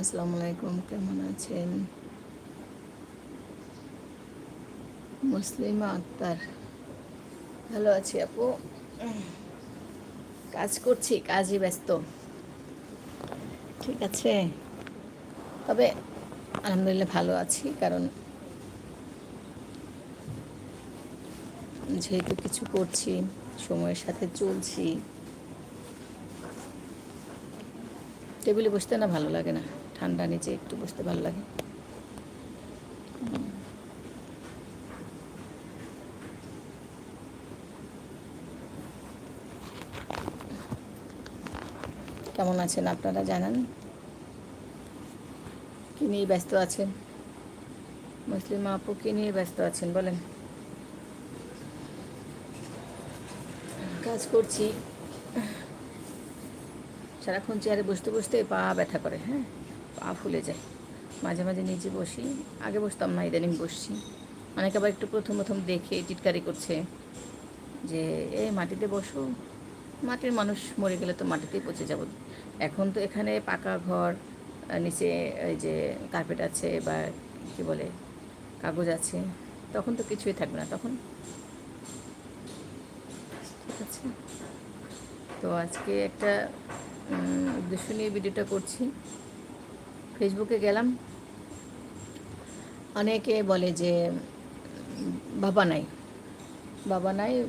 আসসালামু আলাইকুম, কেমন আছেন? মুসলিমা আক্তার, ভালো আছি আপু। কাজ করছি, কাজই ব্যস্ত। ঠিক আছে? তবে আলহামদুলিল্লাহ ভালো আছি, কারণ যেহেতু কিছু করছি, সময়ের সাথে চলছি। টেবিলে বসতে না ভালো লাগে না? ঠান্ডা নিচে একটু বসতে ভালো লাগে। কেমন আছেন আপনারা জানান? কি নিয়ে ব্যস্ত আছেন? মুসলিমা আপু কি নিয়ে ব্যস্ত আছেন বলেন। কাজ করছি। সারাক্ষণ চেয়ারে বসতে বসতে পা ব্যথা করে হ্যাঁ? পা ফুলে যায় মাঝে মাঝে নিচে বসি। আগে বসতাম না, ইদানিং বসছি। অনেকে আবার একটু প্রথম প্রথম দেখে টিটকারি করছে যে, এ, মাটিতে বসো। মাটির মানুষ মরে গেলে তো মাটিতেই পচে যাব। এখন তো এখানে পাকা ঘর নিচে এই যে কার্পেট আছে বা কি বলে, কাগজ আছে, তখন তো কিছুই থাকবে না। তখন ঠিক আছে। তো আজকে একটা উদ্দেশ্য নিয়ে ভিডিওটা করছি। ফেসবুকে গেলাম। অনেকে বলে যে, বাবা নাই। বাবা নাই,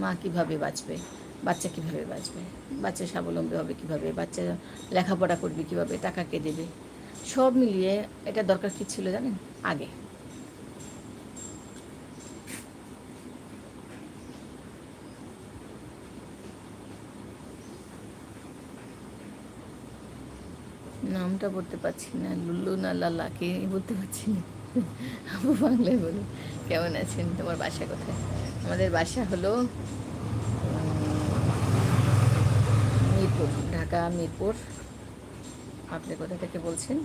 মা কীভাবে বাঁচবে? বাচ্চা কীভাবে বাঁচবে? বাচ্চা স্বাবলম্বী হবে কীভাবে? বাচ্চা লেখাপড়া করবে কীভাবে? টাকা কে দেবে? সব মিলিয়ে এটা দরকার কী ছিল জানেন? আগে। নামটা বলতে পারছি না, লুল্লু না লালা, কে বলতে পারছি না। বাংলায় বলো কেমন আছেন? তোমার বাসা কোথায়? আমাদের বাসা হলো মিরপুর, ঢাকা মিরপুর। আপনি কোথা থেকে বলছেন?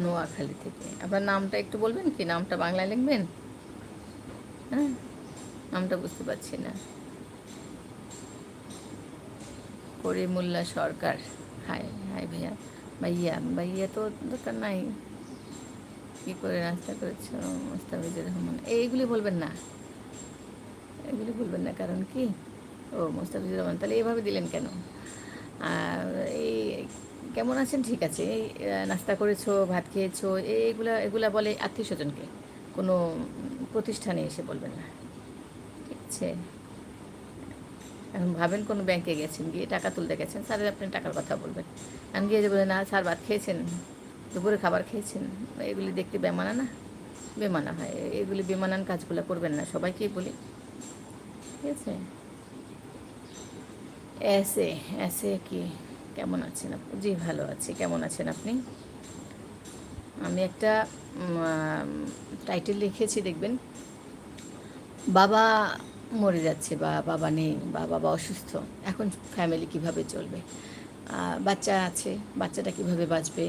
নোয়াখালী থেকে। আপনার নামটা একটু বলবেন কি? নামটা বাংলায় লিখবেন? হ্যাঁ নামটা বুঝতে পারছি না। করিমুল্লা সরকার। হাই হাই ভাইয়া। ভাইয়া ভাইয়া তো দরকার নাই। কি করে নাস্তা করেছ? মোস্তাফিজুর রহমান। এইগুলি বলবেন না। এগুলি বলবেন না, কারণ কি? ও, মোস্তাফিজুর রহমান, তাহলে এভাবে দিলেন কেন? আর এই কেমন আছেন? ঠিক আছে। এই নাস্তা করেছ, ভাত খেয়েছো এইগুলা এগুলা বলে আত্মীয় স্বজনকে। কোনো প্রতিষ্ঠানে এসে বলবেন না। ঠিক আছে। এখন ভাবেন কোনো ব্যাংকে গেছেন, গিয়ে টাকা তুলতে গেছেন স্যারের আপনি টাকার কথা বলবেন। আমি গিয়ে যে বলেন না, স্যার ভাত খেয়েছেন, দুপুরে খাবার খেয়েছেন, এগুলি দেখতে বেমানা না? বেমানা হয়। এগুলি বেমানান কাজগুলো করবেন না, সবাইকেই বলি। ঠিক আছে? এসে এসে কি কেমন আছেন আপনি জি, ভালো আছি। কেমন আছেন আপনি? আমি একটা টাইটেল লিখেছি, দেখবেন। বাবা মরে যাচ্ছে বা বাবা নেই বা বাবা অসুস্থ। এখন ফ্যামিলি কীভাবে চলবে? বাচ্চা আছে, বাচ্চাটা কীভাবে বাঁচবে?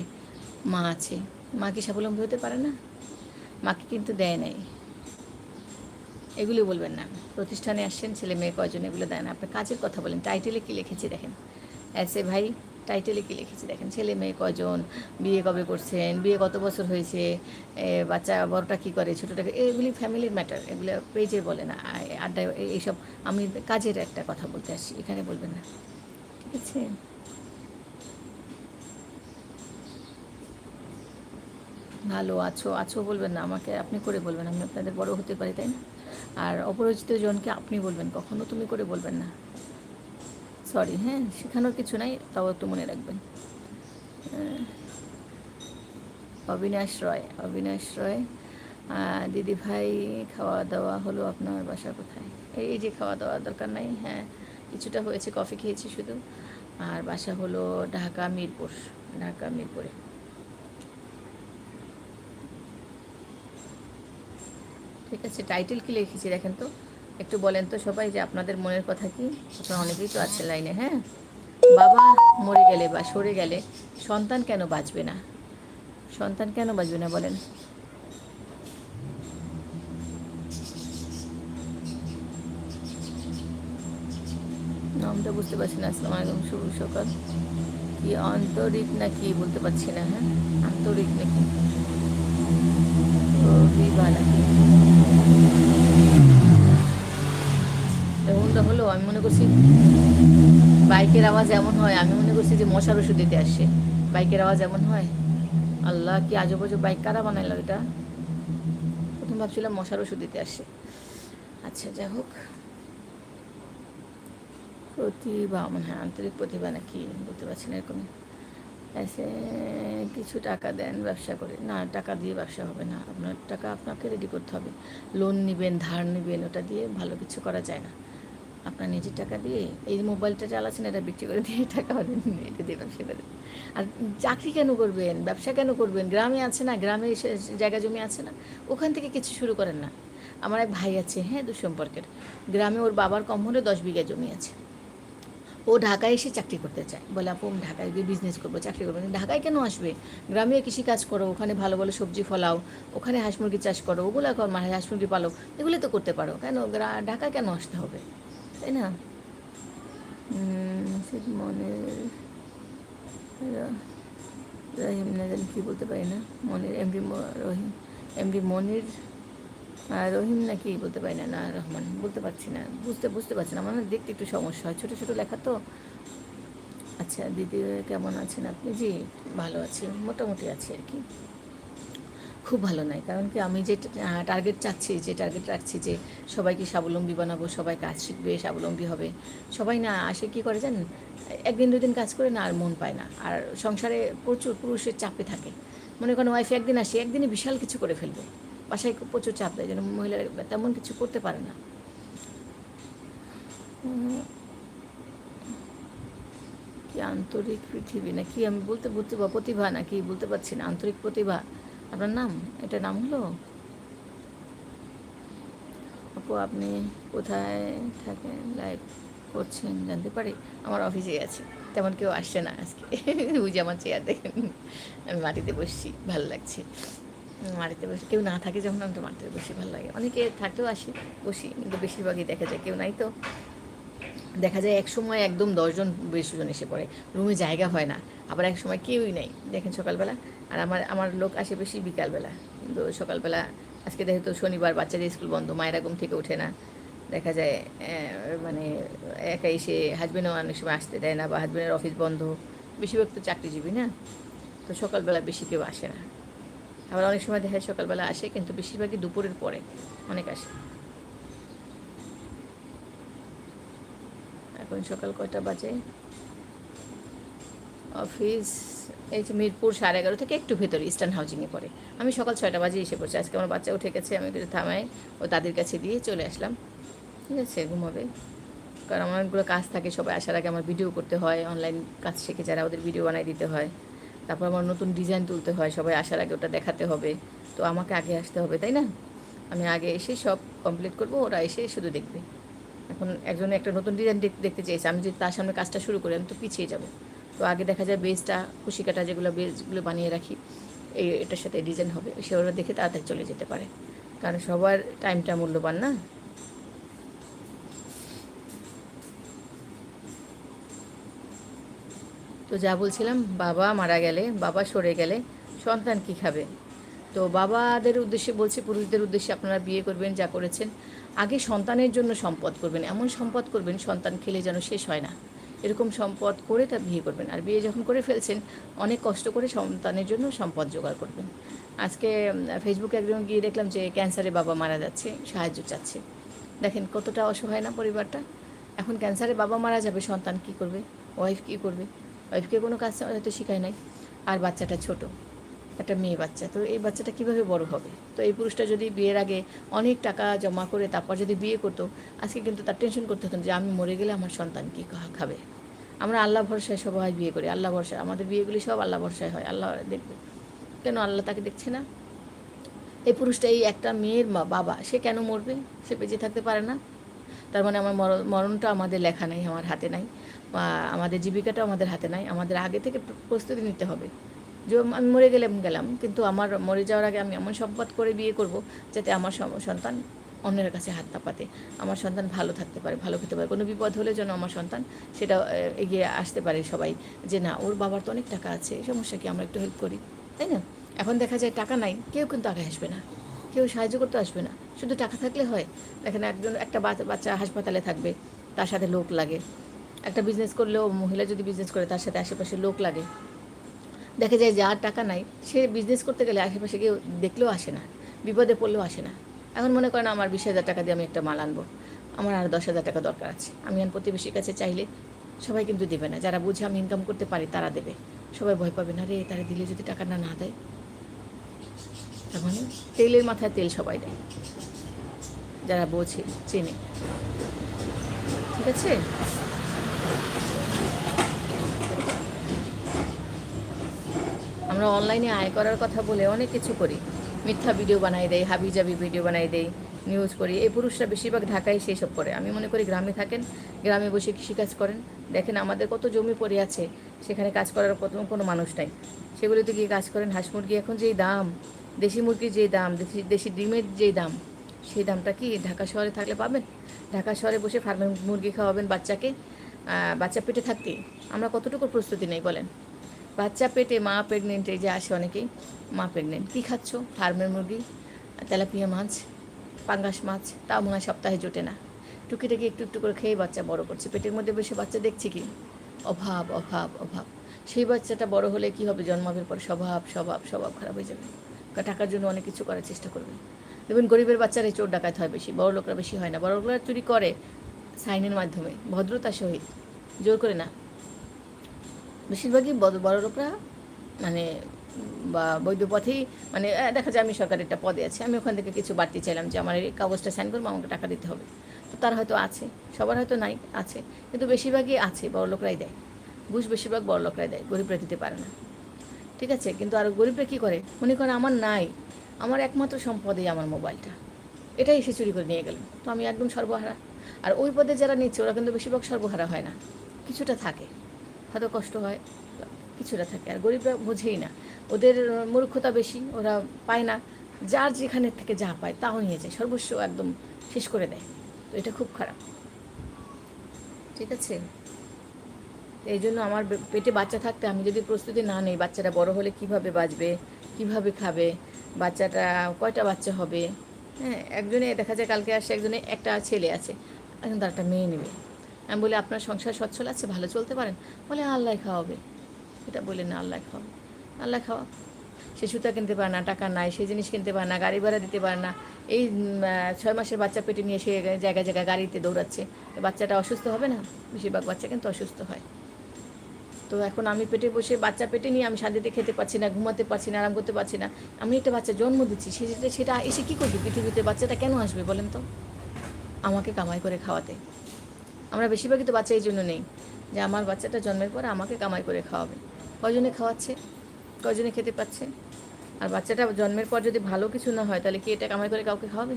মা আছে। মা কি স্বাবলম্বী হতে পারে না? মাকে কিন্তু দেয় নাই। এগুলি বলবেন না। প্রতিষ্ঠানে আসছেন, ছেলে মেয়ে কয়জন এগুলো দেয় না। আপনি কাজের কথা বলেন। টাইটেলে কি লিখেছি দেখেন। এসে ভাই টাইটেলে কি লিখেছি? দেখেন, ছেলে মেয়ে কজন, বিয়ে কবে করছেন, বিয়ে কত বছর হয়েছে বাচ্চা বড়টা কী করে ছোটোটাকে এগুলি ফ্যামিলির ম্যাটার এগুলো পেজে বলে না, আ- আড্ডায়, এ- এইসব, আমি কাজের একটা কথা বলতে আসছি এখানে বলবেন না। ঠিক আছে? ভালো আছো আছো বলবেন না, আমাকে আপনি করে বলবেন, আমি আপনাদের বড় হতে পারি, তাই না? আর অপরিচিত জনকে আপনি বলবেন, কখনো তুমি করে বলবেন না। সরি হ্যাঁ শেখানোর কিছু নাই, তাও একটু মনে রাখবেন। অবিনাশ রয় অবিনাশ রয় দিদি ভাই খাওয়া দাওয়া হলো আপনার বাসা কোথায়? এই যে খাওয়া দাওয়া দরকার নাই হ্যাঁ কিছুটা হয়েছে, কফি খেয়েছি শুধু। আর বাসা হলো ঢাকা মিরপুর, ঢাকা মিরপুরে। ঠিক আছে, টাইটেল কি লিখেছি দেখেন তো? একটু বলেন তো সবাই যে আপনাদের মনের কথা কি? আপনার অনেকেই তো আছে লাইনে হ্যাঁ? বাবা মরে গেলে বা সরে গেলে সন্তান কেন বাঁচবে না? সন্তান কেন বাঁচবে না বলেন? নামটা বুঝতে পারছি না, আসসালাম আলাইকুম, শুভ সকাল। কি আন্তরিক না কি বলতে পারছি না হ্যাঁ? আন্তরিক নাকি? রবিবা নাকি আমি মনে করছি বাইকের আওয়াজ এমন হয়, আমি মনে করছি যে মশার ওষুধ দিতে আসছে। বাইকের আওয়াজ এমন হয়, আল্লাহ, কি আজো বাজো বাইক, কারা বানাইল এটা? প্রথম ভাবছিলাম মশার ওষুধ দিতে আসছে। আচ্ছা যাই হোক। প্রতিভা মানে হ্যাঁ আন্তরিক প্রতিভা নাকি বলতে পারছি না এরকম এসে কিছু টাকা দেন, ব্যবসা করে। না, টাকা দিয়ে ব্যবসা হবে না। আপনার টাকা আপনাকে রেডি করতে হবে। লোন নেবেন, ধার নেবেন, ওটা দিয়ে ভালো কিছু করা যায় না। আপনার নিজের টাকা দিয়ে এই মোবাইলটা চালাচ্ছেন, এটা বিক্রি করে দিয়ে টাকা হলেন এটা দিয়ে ব্যবসা করেন আর চাকরি কেন করবেন? ব্যবসা কেন করবেন? গ্রামে আছে না? গ্রামে জায়গা জমি আছে না? ওখান থেকে কিছু শুরু করেন না। আমার এক ভাই আছে হ্যাঁ দুঃসম্পর্কের। গ্রামে ওর বাবার কম হলে দশ বিঘা জমি আছে। ও ঢাকায় এসে চাকরি করতে চায়। বলে, আপু ঢাকায় গিয়ে বিজনেস করব, চাকরি করব। ঢাকায় কেন আসবে? গ্রামে কৃষি কাজ করো, ওখানে ভালো ভালো সবজি ফলাও, ওখানে হাঁস মুরগি চাষ করো। ওগুলো কর হাঁস মুরগি পালো। এগুলো তো করতে পারো। কেন? ঢাকায় কেন আসতে হবে? তাই না? মনের রহিম না জানি কী বলতে পারি না। মনির এমডি রহিম এমডি মনির রহিম না কি বলতে পারি না না, রহমান, বলতে পারছি না, বুঝতে বুঝতে পারছি না। আমার দেখতে একটু সমস্যা হয়। ছোটো ছোটো লেখা তো। আচ্ছা দিদি কেমন আছেন আপনি? জি, ভালো আছি, মোটামুটি আছি আর কি। খুব ভালো নয়। কারণ কি আমি যে টার্গেট চাচ্ছি, যে টার্গেট রাখছি যে সবাইকে স্বাবলম্বী বানাবো, সবাই কাজ শিখবে, স্বাবলম্বী হবে, সবাই না আসে কি করে জানেন? একদিন দুদিন কাজ করে না আর মন পায় না। আর সংসারে প্রচুর পুরুষের চাপে থাকে। মনে করেন ওয়াইফ একদিন আসে, একদিনে বিশাল কিছু করে ফেলবে। বাসায় প্রচুর চাপ দেয়, যেন মহিলারা তেমন কিছু করতে পারে না। কি আন্তরিক পৃথিবী না কি আমি বলতে বা প্রতিভা না কি বলতে পারছি না, আন্তরিক প্রতিভা। আপনার নাম? এটা নাম হলো? আপু, আপনি কোথায় থাকেন? লাইভ করছেন? জানতে পারি? আমার অফিসে আছে। তেমন কেউ আসছে না আজকে। বুঝে আমার চেয়ার দেখেন। আমি মাটিতে বসছি, ভালো লাগছে। মাটিতে বসে, কেউ না থাকে যখন আমি তো মাটিতে বসে, ভালো লাগে। অনেকে থাকতেও আসি, বসি, কিন্তু বেশিরভাগই দেখা যায় কেউ নাই তো। দেখা যায় এক সময় একদম দশজন বিশজন এসে পড়ে। রুমে জায়গা হয় না। আবার এক সময় কেউই নেই। দেখেন সকালবেলা আর আমার আমার লোক আসে বেশি বিকালবেলা। কিন্তু সকালবেলা, আজকে দেখে তো শনিবার বাচ্চাদের স্কুল বন্ধ, মায়েরা ঘুম থেকে ওঠে না। দেখা যায় মানে একা এসে হাজব্যান্ডও অনেক সময় আসতে দেয় না বা হাজব্যান্ডের অফিস বন্ধ। বেশিরভাগ তো চাকরিজীবী না? তো সকালবেলা বেশি কেউ আসে না। আবার অনেক সময় দেখা যায় সকালবেলা আসে, কিন্তু বেশিরভাগই দুপুরের পরে অনেক আসে। এখন সকাল কয়টা বাজে? অফিস, এই যে মিরপুর সাড়ে এগারো থেকে একটু ভেতরে ইস্টার্ন হাউজিংয়ে পড়ে। আমি সকাল ছয়টা বাজে এসে পড়ছি। আজকে আমার বাচ্চা উঠে গেছে, আমি কিছু থামাই, ও তাদের কাছে দিয়ে চলে আসলাম। ঠিক আছে, ঘুমাবে। কারণ আমার অনেকগুলো কাজ থাকে, সবাই আসার আগে আমার ভিডিও করতে হয় অনলাইন কাজ শিখে যারা ওদের ভিডিও বানাই দিতে হয়। তারপর আমার নতুন ডিজাইন তুলতে হয়, সবাই আসার আগে ওটা দেখাতে হবে। তো আমাকে আগে আসতে হবে, তাই না? আমি আগে এসে সব কমপ্লিট করব, ওরা এসে শুধু দেখবে। এখন একজন একটা নতুন ডিজাইন দেখতে চেয়েছে। আমি যদি তার সামনে কাজটা শুরু করি, আমি তো পিছিয়ে যাব। তো আগে দেখা যায় বেসটা খুশি কাটা যেগুলো বেসগুলো বানিয়ে রাখি, এই এটার সাথে ডিজাইন হবে। সে ওরা দেখে তাড়াতাড়ি চলে যেতে পারে। কারণ সবার টাইমটা মূল্যবান না? তো যা বলছিলাম, বাবা মারা গেলে, বাবা সরে গেলে সন্তান কি খাবে? তো বাবাদের উদ্দেশ্যে বলছি, পুরুষদের উদ্দেশ্যে আপনারা বিয়ে করবেন, যা করেছেন, আগে সন্তানের জন্য সম্পদ করবেন। এমন সম্পদ করবেন, সন্তান খেলে যেন শেষ হয় না। এরকম সম্পদ করে তার বিয়ে করবেন। আর বিয়ে যখন করে ফেলছেন, অনেক কষ্ট করে সন্তানের জন্য সম্পদ জোগাড় করবেন। আজকে ফেসবুকে একজন গিয়ে দেখলাম যে ক্যান্সারে বাবা মারা যাচ্ছে, সাহায্য চাচ্ছে। দেখেন কতটা অসহায় না পরিবারটা। এখন ক্যান্সারে বাবা মারা যাবে, সন্তান কি করবে? ওয়াইফ কি করবে? ওয়াইফকে কোনো কাজ হয়তো শেখায় নাই। আর বাচ্চাটা ছোট। একটা মেয়ে বাচ্চা। তো এই বাচ্চাটা কীভাবে বড় হবে? তো এই পুরুষটা যদি বিয়ের আগে অনেক টাকা জমা করে তারপর যদি বিয়ে করতো, আজকে কিন্তু তার টেনশন করতে হতো যে আমি মরে গেলে আমার সন্তান কি খাবে। আমরা আল্লাহ ভরসায় সবাই বিয়ে করি, আল্লাহ ভরসায়। আমাদের বিয়েগুলি সব আল্লাহ ভরসায় হয়, আল্লাহ দেখবে। কেন আল্লাহ তাকে দেখছে না? এই পুরুষটা এই একটা মেয়ের বাবা, সে কেন মরবে? সে বেঁচে থাকতে পারে না। তার মানে আমার মর- মরণটা আমাদের লেখা নাই, আমার হাতে নাই। বা আমাদের জীবিকাটাও আমাদের হাতে নাই। আমাদের আগে থেকে প্রস্তুতি নিতে হবে। আমি মরে গেলাম গেলাম। কিন্তু আমার মরে যাওয়ার আগে আমি এমন সম্পদ করে বিয়ে করব যাতে আমার সন্তান অন্যের কাছে হাত তাপাতে আমার সন্তান ভালো থাকতে পারে, ভালো খেতে পারে। কোনো বিপদ হলে যেন আমার সন্তান সেটা এগিয়ে আসতে পারে সবাই যে না, ওর বাবার তো অনেক টাকা আছে, সমস্যা কি? আমরা একটু হেল্প করি। তাই না? এখন দেখা যায় টাকা নাই, কেউ কিন্তু আগে আসবে না। কেউ সাহায্য করতে আসবে না। শুধু টাকা থাকলে হয়। দেখেন একজন, একটা বাচ্চা হাসপাতালে থাকবে, তার সাথে লোক লাগে। একটা বিজনেস করলেও মহিলা যদি বিজনেস করে, তার সাথে আশেপাশে লোক লাগে। দেখা যায় যার টাকা নাই, সে বিজনেস করতে গেলে আশেপাশে কেউ দেখলেও আসে না, বিপদে পড়লেও আসে না। এখন মনে করেন আমার বিশ হাজার টাকা দিয়ে আমি একটা মাল আনব, আমার আর দশ হাজার টাকা দরকার আছে। আমি আর প্রতিবেশীর কাছে চাইলে সবাই কিন্তু দেবে না, যারা বুঝে আমি ইনকাম করতে পারি তারা দেবে। সবাই ভয় পাবে না রে তারা দিলে যদি টাকা না না দেয়? তার মানে তেলের মাথায় তেল সবাই দেয়, যারা বোঝে, চেনে। ঠিক আছে? আমরা অনলাইনে আয় করার কথা বলে অনেক কিছু করি। মিথ্যা ভিডিও বানাই দেয় হাবি জাবি ভিডিও বানাই দেয় নিউজ করি। এই পুরুষরা বেশিরভাগ ঢাকায় সেই সব করে। আমি মনে করি গ্রামে থাকেন, গ্রামে বসে কৃষিকাজ করেন। দেখেন আমাদের কত জমি পড়ে আছে, সেখানে কাজ করার কত কোনো মানুষ নাই। সেগুলিতে গিয়ে কাজ করেন। হাঁস মুরগি এখন যেই দাম, দেশি মুরগির যেই দাম, দেশি দেশি ডিমের যেই দাম, সেই দামটা কি ঢাকা শহরে থাকলে পাবেন? ঢাকা শহরে বসে ফার্মের মুরগি খাওয়াবেন বাচ্চাকে বাচ্চা পেটে থাকতে আমরা কতটুকু প্রস্তুতি নেই বলেন? বাচ্চা পেটে মা প্রেগনেন্ট এই যে আসে অনেকেই, মা প্রেগনেন্ট কী খাচ্ছ? ফার্মের মুরগি, তেলাপিয়া মাছ, পাঙ্গাস মাছ, তাও মনে হয় সপ্তাহে জোটে না। টুকিটাকি একটু একটু করে খেয়ে বাচ্চা বড় করছে। পেটের মধ্যে বসে বাচ্চা দেখছি কি? অভাব অভাব অভাব। সেই বাচ্চাটা বড় হলে কি হবে? জন্মাবের পর স্বভাব স্বভাব স্বভাব খারাপ হয়ে যাবে। টাকার জন্য অনেক কিছু করার চেষ্টা করবে। দেখবেন গরিবের বাচ্চারা চোর ডাকাত হয় বেশি। বড় লোকরা বেশি হয় না। বড় লোকরা চুরি করে সাইনের মাধ্যমে, ভদ্রতা সহিত। জোর করে না। বেশিরভাগই বড় বড় লোকরা মানে বা বৈধ পথেই মানে দেখা যায় আমি সরকারের একটা পদে আছি, আমি ওখান থেকে কিছু বাড়তি চাইলাম যে আমার এই কাগজটা সাইন করব, আমাকে টাকা দিতে হবে। তো তার হয়তো আছে, সবার হয়তো নাই, আছে, কিন্তু বেশিরভাগই আছে, বড় লোকরাই দেয়। ঘুষ বেশিরভাগ বড় লোকরাই দেয়, গরিবরা দিতে পারে না। ঠিক আছে, কিন্তু আর গরিবরা কী করে? মনে করে আমার নাই, আমার একমাত্র সম্পদই আমার মোবাইলটা। এটাই এসে চুরি করে নিয়ে গেল। তো আমি একদম সর্বহারা। আর ওই পদে যারা নিচ্ছে, ওরা কিন্তু বেশিরভাগ সর্বহারা হয় না। কিছুটা থাকে। হয়তো কষ্ট হয়, কিছুটা থাকে। আর গরিবরা বোঝেই না। ওদের মূর্খতা বেশি, ওরা পায় না। যার যেখানে থেকে যা পায়, তাও নিয়ে যায়। সর্বস্ব একদম শেষ করে দেয়। তো এটা খুব খারাপ। ঠিক আছে? এই জন্য আমার পেটে বাচ্চা থাকতে আমি যদি প্রস্তুতি না নেই, বাচ্চাটা বড় হলে কীভাবে বাঁচবে, কীভাবে খাবে, বাচ্চাটা কয়টা বাচ্চা হবে? হ্যাঁ একজনে, দেখা যায় কালকে আসে, একজনে একটা ছেলে আছে এখন তার একটা মেয়ে নেবে। আমি বলি, আপনার সংসার সচ্ছল আছে, ভালো চলতে পারেন। বলে, আল্লাহ খাওয়াবে। এটা বলে, না, আল্লাহ খাওয়াবে। আল্লাহ খাওয়া সে সুতা কিনতে পারে না, টাকা নাই সেই জিনিস কিনতে পারে না, গাড়ি ভাড়া দিতে পারে না। এই ছয় মাসের বাচ্চা পেটে নিয়ে সে জায়গায় জায়গায় গাড়িতে দৌড়াচ্ছে। বাচ্চাটা অসুস্থ হবে না? বেশিরভাগ বাচ্চা কিন্তু অসুস্থ হয়। তো এখন আমি পেটে বসে বাচ্চা পেটে নিয়ে আমি শান্তিতে খেতে পারছি না, ঘুমাতে পারছি না, আরাম করতে পারছি না। আমি একটা বাচ্চা জন্ম দিচ্ছি সেটা সেটা এসে কী করবে? পৃথিবীতে বাচ্চাটা কেন আসবে বলেন তো? আমাকে কামাই করে খাওয়াতে। আমরা বেশিরভাগই তো বাচ্চা এই জন্য নেই যে আমার বাচ্চাটা জন্মের পর আমাকে কামাই করে খাওয়াবে। কজনে খাওয়াচ্ছে? কজনে খেতে পাচ্ছে? আর বাচ্চাটা জন্মের পর যদি ভালো কিছু না হয়, তাহলে কি এটা কামাই করে কাউকে খাওয়াবে?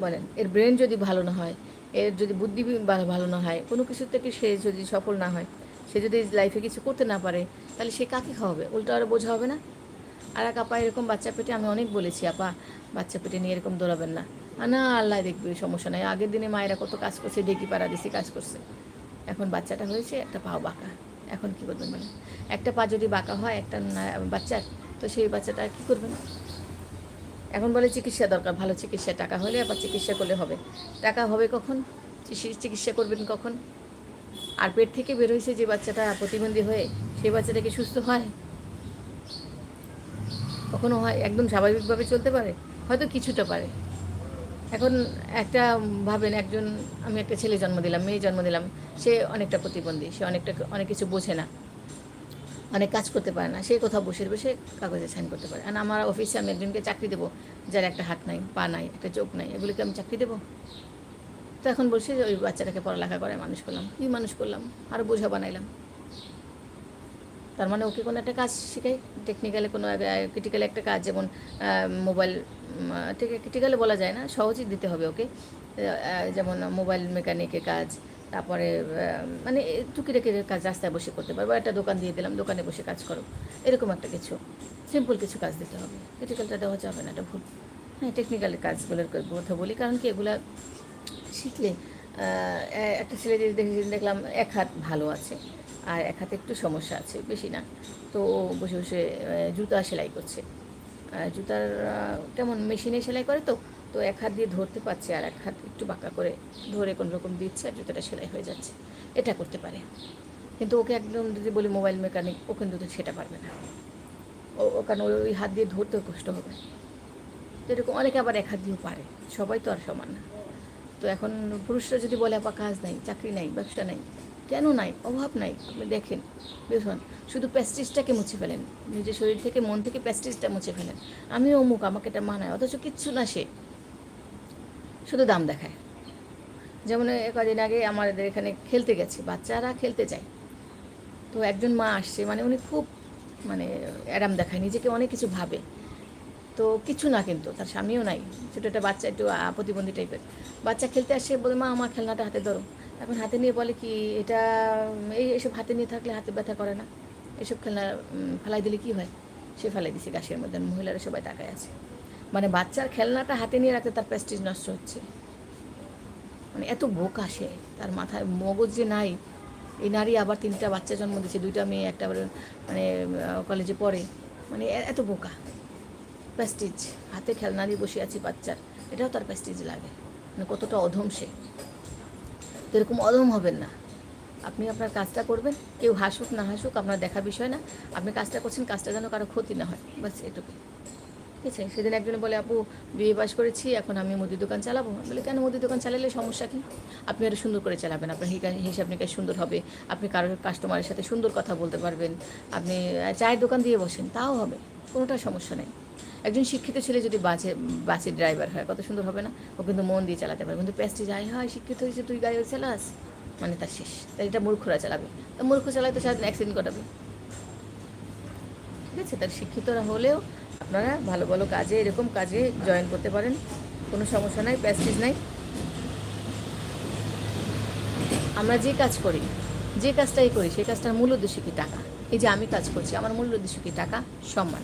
বলেন, এর ব্রেন যদি ভালো না হয়, এর যদি বুদ্ধি ভালো- না হয়, কোনো কিছু থেকে সে যদি সফল না হয়, সে যদি লাইফে কিছু করতে না পারে, তাহলে সে কাকে খাওয়াবে? উল্টো আরও বোঝা হবে না? আর এক আপা এরকম বাচ্চা পেটে, আমি অনেক বলেছি, আপা, বাচ্চা পেটে নিয়ে এরকম দৌড়াবেন না। না আল্লাহ দেখবে, সমস্যা নাই। আগের দিনে মায়েরা কত কাজ করছে ডেকি পাড়া দিছি কাজ করছে। এখন বাচ্চাটা হয়েছে, একটা পাও বাঁকা। এখন কি করবেন মানে একটা পা যদি বাঁকা হয়, একটা বাচ্চার তো সেই বাচ্চাটা কী করবেন এখন বলে চিকিৎসা দরকার, ভালো চিকিৎসা। টাকা হলে আবার চিকিৎসা করলে হবে। টাকা হবে কখন? চিকিৎসা করবেন কখন? আর পেট থেকে বের হয়েছে যে বাচ্চাটা প্রতিবন্ধী হয়ে, সেই বাচ্চাটা কি সুস্থ হয়? কখনো হয়, একদম স্বাভাবিকভাবে চলতে পারে? হয়তো কিছুটা পারে। এখন একটা ভাবেন একজন, আমি একটা ছেলে জন্ম দিলাম, মেয়ে জন্ম দিলাম, সে অনেকটা প্রতিবন্ধী, সে অনেকটা, অনেক কিছু বোঝে না, অনেক কাজ করতে পারে না, সে কোথাও বসে বসে কাগজে সাইন করতে পারে। আর আমার অফিসে আমি একজনকে চাকরি দেবো, যার একটা হাত নাই, পা নাই, একটা চোখ নাই, এগুলিকে আমি চাকরি দেবো? তো এখন বলছি যে ওই বাচ্চাটাকে পড়ালেখা করে, মানুষ করলাম। কী মানুষ করলাম? আরও বোঝা বানাইলাম। তার মানে ওকে কোনো একটা কাজ শেখাই টেকনিক্যালে কোনো ক্রিটিক্যাল একটা কাজ, যেমন মোবাইল ক্রিটিক্যালে বলা যায় না, সহজেই দিতে হবে ওকে। যেমন মোবাইল মেকানিকের কাজ, তারপরে মানে এ, টুকিটাকি কাজ রাস্তায় বসে করতে পারব, একটা দোকান দিয়ে দিলাম, দোকানে বসে কাজ করো, এরকম একটা কিছু। সিম্পল কিছু কাজ দিতে হবে ক্রিটিক্যালটা দেওয়া যাবে না, এটা ভুল। হ্যাঁ টেকনিক্যাল কাজগুলোর কথা বলি, কারণ কি এগুলা শিখলে একটা ছেলে দেখলাম এক হাত ভালো আছে আর এক হাতে একটু সমস্যা আছে, বেশি না। তো বসে বসে জুতা সেলাই করছে। জুতার কেমন মেশিনে সেলাই করে তো তো এক হাত দিয়ে ধরতে পারছে আর এক হাত একটু বাঁকা করে ধরে কোনো রকম দিচ্ছে আর জুতাটা সেলাই হয়ে যাচ্ছে। এটা করতে পারে। কিন্তু ওকে একদম যদি বলি মোবাইল মেকানিক, ও কিন্তু সেটা পারবে না। ও কারণ ওই- ওই হাত দিয়ে ধরতেও কষ্ট হবে। তো এরকম অনেকে আবার এক হাত দিয়েও পারে। সবাই তো আর সমান না। তো এখন পুরুষরা যদি বলে, আপা, কাজ নাই, চাকরি নাই, ব্যবসা নাই কেন নাই? অভাব নাই। আপনি দেখেন, দেখুন, শুধু প্যাস্টিসটাকে মুছে ফেলেন। নিজের শরীর থেকে, মন থেকে প্যাস্টিসটা মুছে ফেলেন। আমি অমুক, আমাকে এটা মানায়, অথচ কিচ্ছু না সে। শুধু দাম দেখায়। যেমন কদিন আগে আমাদের এখানে খেলতে গেছে, বাচ্চারা খেলতে যায়। তো একজন মা আসছে মানে উনি খুব মানে অ্যাডাম দেখায়, নিজেকে অনেক কিছু ভাবে। তো কিছু না কিন্তু, তার স্বামীও নাই। ছোটো একটা বাচ্চা, একটু প্রতিবন্ধী টাইপের বাচ্চা খেলতে আসে বলে, মা, আমার খেলনাটা হাতে ধরো। এখন হাতে নিয়ে বলে কি, এটা, এই এসব হাতে নিয়ে থাকলে হাতে ব্যথা করে না। এসব খেলনা ফেলাই দিলে কি হয়? সে ফেলাই দিছে গাছের মধ্যে মহিলারা সবাই তাকায় আছে। মানে বাচ্চার খেলনাটা হাতে নিয়ে রাখতে তার প্রেস্টিজ নষ্ট হচ্ছে। মানে এত বোকা সে, তার মাথায় মগজ যে নাই। এই নারী আবার তিনটা বাচ্চা জন্ম দিচ্ছে দুইটা মেয়ে, একটা মানে কলেজে পড়ে। মানে এত বোকা। প্যাস্টিজ হাতে খেলনা দিয়ে বসে আছে বাচ্চার, এটাও তার প্যাস্টিজ লাগে। মানে কতটা অধম সে। তো এরকম অধম হবেন না। আপনি আপনার কাজটা করবেন, কেউ হাসুক না হাসুক, আপনার দেখা বিষয় না। আপনি কাজটা করছেন, কাজটা যেন কারও ক্ষতি না হয়, বাস এটুকু ঠিক আছে? সেদিন একজনে বলে, আপু, বিয়ে পাস করেছি, এখন আমি মুদির দোকান চালাবো। বলি, কেন মুদির দোকান চালালে সমস্যা কি? আপনি আরও সুন্দর করে চালাবেন, আপনার হিসাব নিকাশ সুন্দর হবে, আপনি কারোর কাস্টমারের সাথে সুন্দর কথা বলতে পারবেন, আপনি চায়ের দোকান দিয়ে বসেন, তাও হবে কোনোটা সমস্যা নেই। একজন শিক্ষিত ছেলে যদি বাসে বাসের ড্রাইভার হয়, কত সুন্দর হবে না? ও কিন্তু মন দিয়ে চালাতে পারে কিন্তু প্যাস্টি যাই হয়, শিক্ষিত হয়েছে, তুই গাড়ি চালাস মানে তার শেষ। তাই এটা মূর্খরা চালাবে। তা মূর্খ চালায় তো সারাদিন অ্যাক্সিডেন্ট ঘটাবে। ঠিক আছে, তার শিক্ষিতরা হলেও আপনারা ভালো ভালো কাজে, এরকম কাজে জয়েন করতে পারেন। কোনো সমস্যা নাই প্যাস্টিজ নাই। আমরা যে কাজ করি, যে কাজটাই করি, সেই কাজটার মূল উদ্দেশ্য কি টাকা? এই যে আমি কাজ করছি, আমার মূল উদ্দেশ্য কি টাকা? সম্মান।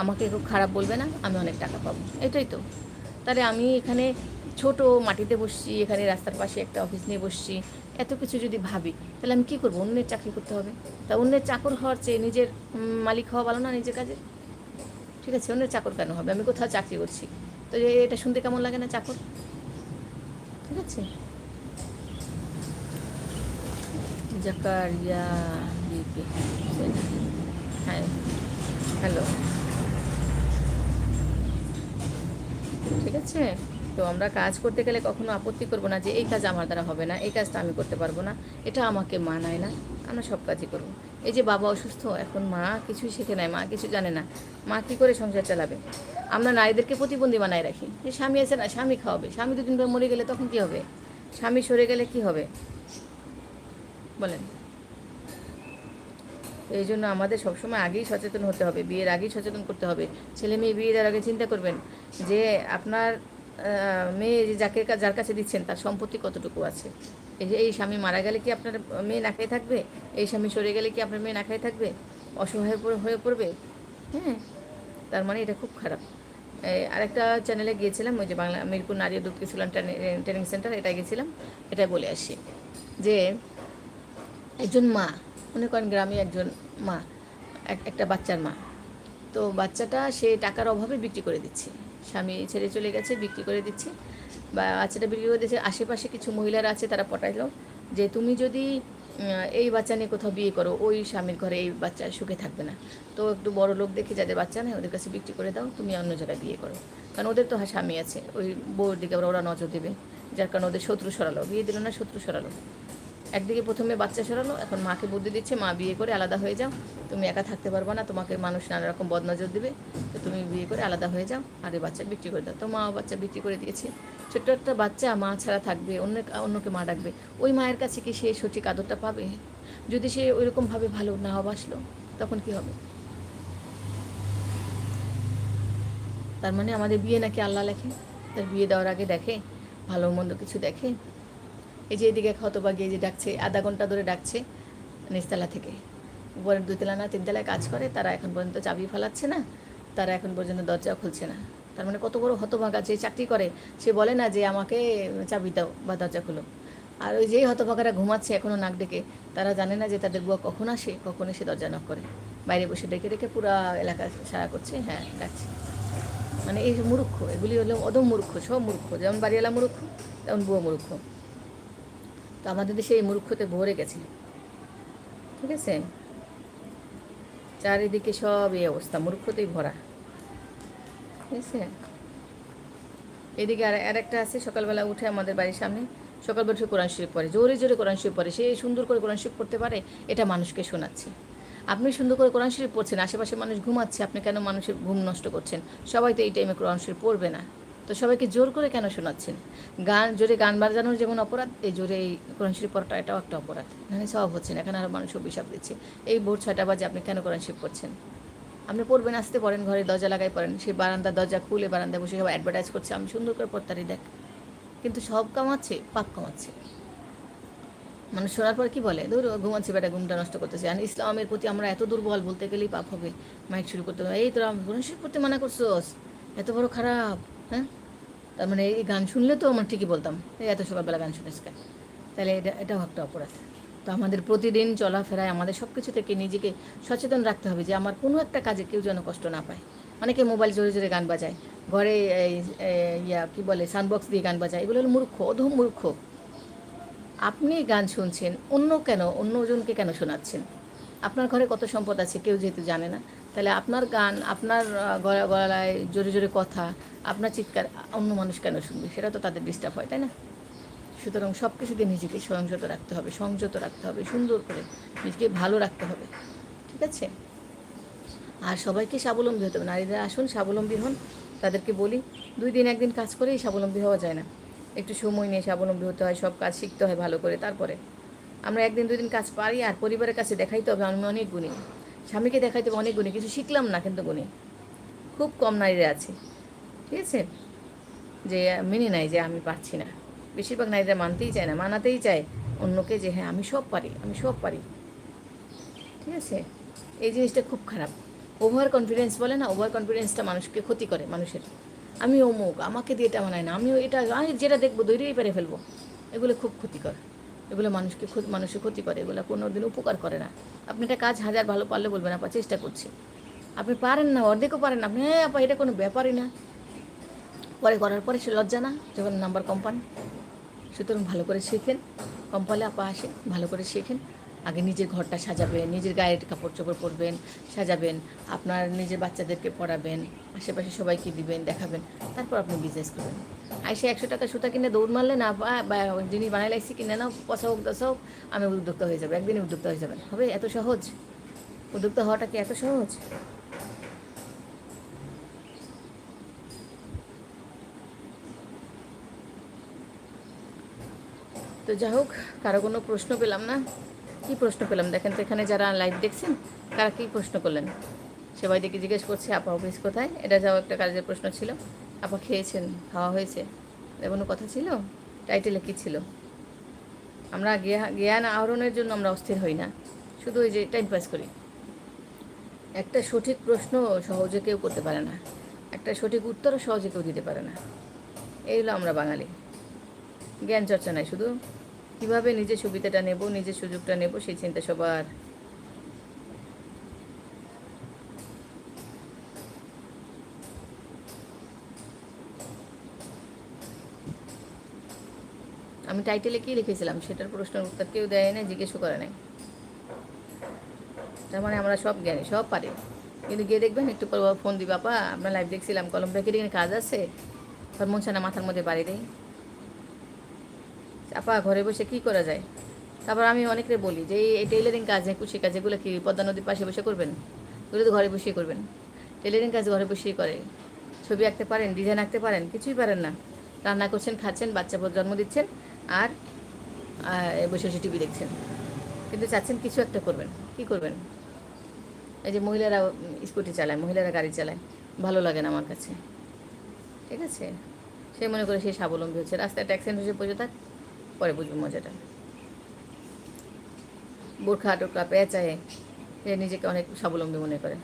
আমাকে খুব খারাপ বলবে না, আমি অনেক টাকা পাবো। এটাই তো। তাহলে আমি এখানে ছোট মাটিতে বসছি, এখানে রাস্তার পাশে একটা অফিস নিয়ে বসছি, এত কিছু যদি ভাবি, তাহলে আমি কী করব? অন্যের চাকরি করতে হবে। তা অন্যের চাকর হওয়ার চেয়ে নিজের মালিক হওয়া ভালো না নিজের কাজে? ঠিক আছে, অন্যের চাকর কেন হবে? আমি কোথাও চাকরি করছি। তো এটা শুনতে কেমন লাগে না চাকর? ঠিক আছে। হ্যাঁ হ্যালো। ঠিক আছে? তো আমরা কাজ করতে গেলে কখনো আপত্তি করব না যে এই কাজ আমার দ্বারা হবে না, এই কাজটা আমি করতে পারব না। এটা আমাকে মানায় না। আমরা সব কাজই করব। এই যে বাবা অসুস্থ, এখন মা কিছুই শেখে নাই, মা কিছু জানে না। মা কী করে সংসার চালাবে? আমরা নারীদেরকে প্রতিবন্ধী বানায় রাখি। যে স্বামী আছে না, স্বামী খাওয়াবে। স্বামী দুদিন পর মরে গেলে তখন কি হবে? স্বামী সরে গেলে কি হবে? বলেন। এই জন্য আমাদের সবসময় আগেই সচেতন হতে হবে, বিয়ের আগেই সচেতন করতে হবে। ছেলে মেয়ে বিয়ে দেওয়ার আগে চিন্তা করবেন যে আপনার মেয়ে যে যাকে যার কাছে দিচ্ছেন তার সম্পত্তি কতটুকু আছে। এই যে এই স্বামী মারা গেলে কি আপনার মেয়ে না খেয়ে থাকবে? এই স্বামী সরে গেলে কি আপনার মেয়ে না খেয়ে থাকবে? অসহায় হয়ে পড়বে? হ্যাঁ তার মানে এটা খুব খারাপ। আরেকটা চ্যানেলে গিয়েছিলাম, ওই যে বাংলা, মিরপুর নারী দুধ কিশোরান ট্রেনিং সেন্টার এটা গেছিলাম এটাই বলে আসি যে একজন মা মনে করেন গ্রামে একজন মা, এক, একটা বাচ্চার মা। তো বাচ্চাটা সে টাকার অভাবে বিক্রি করে দিচ্ছে। স্বামী ছেড়ে চলে গেছে, বিক্রি করে দিচ্ছে বা বাচ্চাটা বিক্রি করে দিচ্ছে। আশেপাশে কিছু মহিলারা আছে, তারা পটাইলো যে, তুমি যদি এই বাচ্চা নিয়ে কোথাও বিয়ে করো, ওই স্বামীর ঘরে এই বাচ্চা সুখে থাকবে না। তো একটু বড় লোক দেখে, যাদের বাচ্চা নেই, ওদের কাছে বিক্রি করে দাও, তুমি অন্য জায়গায় বিয়ে করো। কারণ ওদের তো হ্যাঁ স্বামী আছে, ওই বউর দিকে আবার ওরা নজর দেবে। যার কারণে ওদের শত্রু সরালো। বিয়ে দিল না, শত্রু সরালো। একদিকে প্রথমে বাচ্চা সরালো, এখন মাকে বুদ্ধি দিচ্ছে, মা, বিয়ে করে আলাদা হয়ে যাও। তুমি একা থাকতে পারবে না, তোমাকে মানুষ নানা রকম বদনজর দেবে, তো তুমি বিয়ে করে আলাদা হয়ে যাও আর এই বাচ্চা বিক্রি করে দাও। তো মা বাচ্চা বিক্রি করে দিয়েছে। ছোট্ট একটা বাচ্চা মা ছাড়া থাকবে, অন্য অন্যকে মা ডাকবে। ওই মায়ের কাছে কি সে সঠিক আদরটা পাবে? যদি সে ওইরকমভাবে ভালো না বাসলো, তখন কি হবে? তার মানে আমাদের বিয়ে নাকি আল্লাহ লেখে? তার বিয়ে দেওয়ার আগে দেখে, ভালো মন্দ কিছু দেখে? এই যে এদিকে হতবা গিয়ে যে ডাকছে, আধা ঘণ্টা ধরে ডাকছে নিচতলা থেকে। উপরের দুতলা না, তিনতলায় কাজ করে, তারা এখন পর্যন্ত চাবি ফেলাচ্ছে না, তারা এখন পর্যন্ত দরজা খুলছে না। তার মানে কত বড় হতভাগা যে চাকরি করে, সে বলে না যে আমাকে চাবি দাও বা দরজা খুলো। আর ওই যেই হতভাগারা ঘুমাচ্ছে এখনও নাক ডেকে, তারা জানে না যে তাদের বুয়া কখন আসে, কখন এসে দরজা নক করে। বাইরে বসে ডেকে ডেকে পুরা এলাকা সারা করছে হ্যাঁ ডাকছে। মানে এই মূর্খ, এগুলি হলো অদম মূর্খ, সব মূর্খ। যেমন বাড়িওয়ালা মূর্খ, তেমন বুয়া মূর্খ। তো আমাদের দেশে এই মূর্খতে ভরে গেছে ঠিক আছে? চারিদিকে সব এই অবস্থা, মূর্খতেই ভরা। ঠিক আছে? এদিকে আর আর একটা আছে, সকালবেলা উঠে আমাদের বাড়ির সামনে। সকালবেলা উঠে কোরআন শরীফ পড়ে, জোরে জোরে কোরআন শরীফ পড়ে। সে সুন্দর করে কোরআন শরীফ পড়তে পারে, এটা মানুষকে শোনাচ্ছে। আপনি সুন্দর করে কোরআন শরীফ পড়ছেন আশেপাশে মানুষ ঘুমাচ্ছে, আপনি কেন মানুষের ঘুম নষ্ট করছেন? সবাই তো এই টাইমে কোরআন শরীফ পড়বে না। তো সবাইকে জোর করে কেন শোনাচ্ছেন? গান, জোরে গান বাজানোর যেমন অপরাধ, এই জোরে এই কোরআন শরীফ পড়াটা এটাও একটা অপরাধ। এখানে সব হচ্ছে না এখানে আরও মানুষ অভিশাপ দিচ্ছে। এই ভোর ছয়টা বাজে আপনি কেন কোরআন শরীফ পড়ছেন? আপনি পড়বেন, আসতে পড়েন, ঘরে দরজা লাগাই পড়েন সেই বারান্দা, দরজা খুলে বারান্দা বসে সব অ্যাডভার্টাইজ করছে, আমি সুন্দর করে পড়তারি দেখ। কিন্তু সব কামাচ্ছে, পাপ কামাচ্ছে। মানুষ শোনার পর কি বলে? ধরো, ঘুমাচ্ছি বেটা, ঘুমটা নষ্ট করতেছে। আর ইসলামের প্রতি আমরা এত দুর্বল, বলতে গেলেই পাপ হবে। মাইক শুরু করতে হবে, এই তোরা কোরআন শরীফ পড়তে মানা করছোস? এত বড় খারাপ। হ্যাঁ? তার মানে এই গান শুনলে তো আমরা ঠিকই বলতাম, এই এত সকালবেলা গান শুনিস কেন তাহলে এটা এটাও একটা অপরাধ। তো আমাদের প্রতিদিন চলাফেরায় আমাদের সব কিছু থেকে নিজেকে সচেতন রাখতে হবে যে আমার কোনো একটা কাজে কেউ যেন কষ্ট না পায়। অনেকে মোবাইল জোরে জোরে গান বাজায়, ঘরে ইয়া, কি বলে সাউন্ডবক্স দিয়ে গান বাজায়, এগুলো হলো মূর্খ, অধম মূর্খ। আপনি গান শুনছেন, অন্য কেন, অন্যজনকে কেন শোনাচ্ছেন? আপনার ঘরে কত সম্পদ আছে, কেউ যেহেতু জানে না তাহলে আপনার গান, আপনার গলা, গলায় জোরে জোরে কথা, আপনার চিৎকার অন্য মানুষ কেন শুনবে? সেটা তো তাদের ডিস্টার্ব হয়, তাই না? সুতরাং সব কিছুতে নিজেকে সংযত রাখতে হবে, সংযত রাখতে হবে, সুন্দর করে নিজেকে ভালো রাখতে হবে, ঠিক আছে? আর সবাইকে স্বাবলম্বী হতে হবে, নারীরা আসুন, স্বাবলম্বী হন, তাদেরকে বলি, দুই দিন একদিন কাজ করেই স্বাবলম্বী হওয়া যায় না। একটু সময় নিয়ে স্বাবলম্বী হতে হয়, সব কাজ শিখতে হয় ভালো করে, তারপরে। আমরা একদিন, দুই দিন কাজ পারি, আর পরিবারের কাছে দেখাইতে হবে, আমি অনেক গুণী। স্বামীকে দেখাইতে অনেক গুণী, কিছু শিখলাম না কিন্তু গুণী। খুব কম নারীরা আছে। ঠিক আছে? যে মেনে নেয় যে আমি পারছি না। বেশিরভাগ নারীরা মানতেই চায় না, মানাতেই চায় অন্যকে যে হ্যাঁ আমি সব পারি, আমি সব পারি। ঠিক আছে? এই জিনিসটা খুব খারাপ। ওভার কনফিডেন্স বলে না ওভার কনফিডেন্সটা মানুষকে ক্ষতি করে, মানুষের। আমি অমুক, আমাকে দিয়ে এটা মানায় না, আমিও এটা, আমি যেটা দেখব দৈরেই পেরে ফেলব। এগুলো খুব ক্ষতিকর। এগুলো মানুষকে মানুষের ক্ষতি করে, এগুলো কোনো দিন উপকার করে না। আপনি একটা কাজ হাজার ভালো পারলে বলবেন, আপা, চেষ্টা করছি। আপনি পারেন না, অর্ধেকও পারেন আপনি হ্যাঁ আপা, এটা কোনো ব্যাপারই না। পরে করার পরে সে লজ্জা না, যখন নাম্বার কম পান। সুতরাং ভালো করে শেখেন, কম পালে আপা আসে ভালো করে শেখেন। আগে নিজের ঘরটা সাজাবেন, নিজের গায়ের কাপড় চোপড় পরবেন, সাজাবেন, আপনার নিজের বাচ্চাদেরকে পড়াবেন, আশেপাশে সবাইকে দিবেন, দেখাবেন, তারপর আপনি বিজনেস করবেন। আইসে একশো টাকা সুতা কিনে দৌড় মারলে না বা যিনি বানাই লাগছি কিনে নাও পয়সা হোক দশ হোক, আমি উদ্যোক্তা হয়ে যাবে, একদিনই উদ্যোক্তা হয়ে যাবেন। হবে এত সহজ? উদ্যোক্তা হওয়াটা কি এত সহজ? তো যাই হোক, কারও কোনো প্রশ্ন পেলাম না। কি প্রশ্ন পেলাম দেখেন তো এখানে যারা লাইভ দেখছেন, তারা কি প্রশ্ন করলেন? সবাই দেখে জিজ্ঞেস করছে, আপা অফিস কোথায়? এটা যাও একটা কাজের প্রশ্ন ছিল। আপা, খেয়েছেন? খাওয়া হয়েছে? কোনো কথা ছিল? টাইটেলে কী ছিল? আমরা জ্ঞান আহরণের জন্য আমরা অস্থির হই না। শুধু ওই যে টাইম পাস করি। একটা সঠিক প্রশ্ন সহজে কেউ করতে পারে না। একটা সঠিক উত্তরও সহজে কেউ দিতে পারে না। এই হলো আমরা বাঙালি। জ্ঞান চর্চা নাই শুধু। কীভাবে নিজের সুবিধাটা নেব নিজের সুযোগটা নেব, সেই চিন্তা সবার। আমি টাইটেলে কি লিখেছিলাম? সেটার প্রশ্নের উত্তর কেউ দেয় না জিজ্ঞেসও করে নাই। তার মানে আমরা সব জ্ঞানী, সব পারি। কিন্তু গিয়ে দেখবেন, একটু পর ফোন দিবা, আপা আপনার লাইভ দেখছিলাম, কলম প্যাকেটিং কাজ আছে? তার মন মাথার মধ্যে বাড়ি দেয় আপা ঘরে বসে কি করা যায়? তারপর আমি অনেকরে বলি যে, এই টেইলারিং কাজ, কুশি কাজ এগুলো কি পদ্মা নদীর পাশে বসে করবেন? এগুলো তো ঘরে বসেই করবেন। টেইলারিং কাজ ঘরে বসেই করে। ছবি আঁকতে পারেন ডিজাইন আঁকতে পারেন, কিছুই পারেন না। রান্না করছেন, খাচ্ছেন, বাচ্চা জন্ম দিচ্ছেন আর বসে বসে টিভি দেখছেন। কিন্তু চাচ্ছেন কিছু একটা করবেন। কি করবেন? এই যে মহিলারা স্কুটি চালায়, মহিলারা গাড়ি চালায়। ভালো লাগে না আমার কাছে। ঠিক আছে? সে মনে করে সে স্বাবলম্বী হচ্ছে। রাস্তায় অ্যাক্সিডেন্ট হয়েছে, বসে থাক। পরে বুঝব মজাটা। বোরখা টোকা পেঁচায় সে নিজেকে অনেক স্বাবলম্বী মনে করে।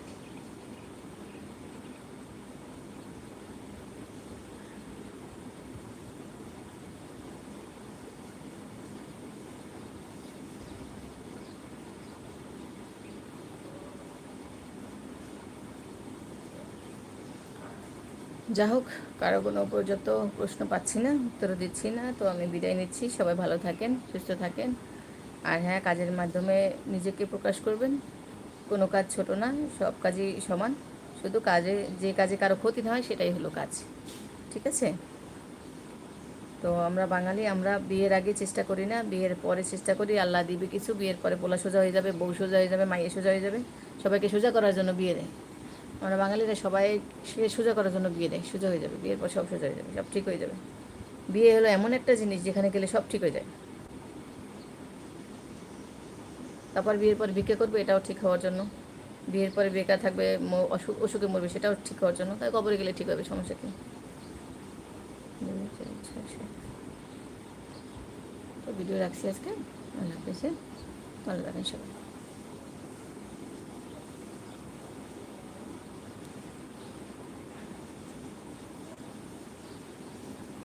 যা হোক, কারও কোনো পর্যন্ত প্রশ্ন পাচ্ছি না উত্তরও দিচ্ছি না, তো আমি বিদায় নিচ্ছি। সবাই ভালো থাকেন, সুস্থ থাকেন। আর হ্যাঁ কাজের মাধ্যমে নিজেকে প্রকাশ করবেন। কোনো কাজ ছোট না, সব কাজই সমান। শুধু কাজে, যে কাজে কারও ক্ষতি না হয়, সেটাই হলো কাজ। ঠিক আছে? তো আমরা বাঙালি, আমরা বিয়ের আগে চেষ্টা করি না, বিয়ের পরে চেষ্টা করি। আল্লাহ দিবে কিছু, বিয়ের পরে পোলা সোজা হয়ে যাবে, বউ সোজা হয়ে যাবে, মাইয়ে সোজা হয়ে যাবে। সবাইকে সোজা করার জন্য বিয়ে দেয়। আমরা বাঙালিরা সবাই সে সোজা করার জন্য বিয়ে দেয়, সোজা হয়ে যাবে, বিয়ের পর সব সোজা হয়ে যাবে, সব ঠিক হয়ে যাবে। বিয়ে হলো এমন একটা জিনিস যেখানে গেলে সব ঠিক হয়ে যায়। তারপর বিয়ের পর ভিক্ষা করবে, এটাও ঠিক হওয়ার জন্য। বিয়ের পরে বেকার থাকবে অসুখ, অসুখে মরবে, সেটাও ঠিক হওয়ার জন্য। তাই কবরে গেলে ঠিক হবে, সমস্যা কি? তো ভিডিও রাখছি আজকে। আল্লাহ হাফেজ? ভালো থাকেন সবাই।